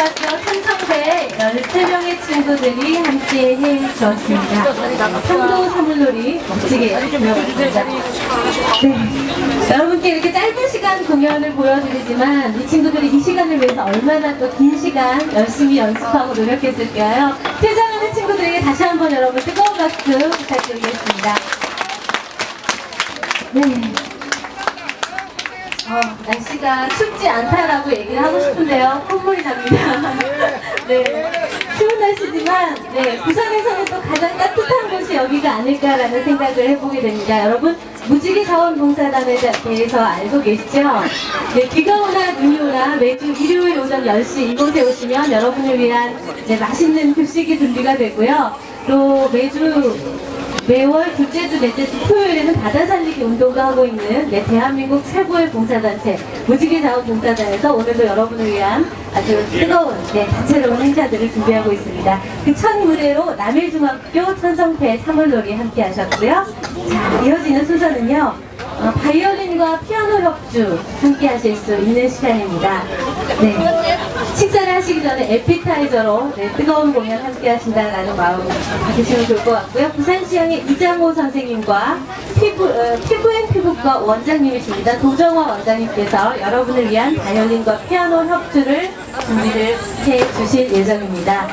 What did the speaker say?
부산초등학교 천성대 13명의 친구들이 함께 해주었습니다. 성도 선물놀이 멋지게 준비했습니다. 네. 여러분께 이렇게 짧은 시간 공연을 보여드리지만 이 친구들이 이 시간을 위해서 얼마나 또 긴 시간 열심히 연습하고 노력했을까요? 퇴장하는 친구들에게 다시 한번 여러분 뜨거운 박수 부탁드리겠습니다. 네. 어, 날씨가 춥지 않다라고 얘기를 하고 싶은데요. 콧물이 납니다. 네. 추운 날씨지만, 네. 부산에서는 또 가장 따뜻한 곳이 여기가 아닐까라는 생각을 해보게 됩니다. 여러분, 무지개 자원봉사단에 대해서 알고 계시죠? 네. 비가 오나 눈이 오나 매주 일요일 오전 10시 이곳에 오시면 여러분을 위한 네, 맛있는 급식이 준비가 되고요. 또 매주 매월 둘째 주, 넷째 주 토요일에는 바다 살리기 운동도 하고 있는 네, 대한민국 최고의 봉사단체 무지개 자원 봉사단에서 오늘도 여러분을 위한 아주 뜨거운 네, 다채로운 행사들을 준비하고 있습니다. 그 첫 무대로 남일중학교 천성패 사물놀이 함께 하셨고요. 자, 이어지는 순서는요. 어, 바이올린과 피아노 협주 함께 하실 수 있는 시간입니다. 네. 식사를 하시기 전에 에피타이저로 네, 뜨거운 공연 함께 하신다라는 마음 가지시면 좋을 것 같고요. 부산시향의 이장호 선생님과 피부, 어, 피부앤 피부과 원장님이십니다. 도정화 원장님께서 여러분을 위한 바이올린과 피아노 협주를 준비를 해 주실 예정입니다.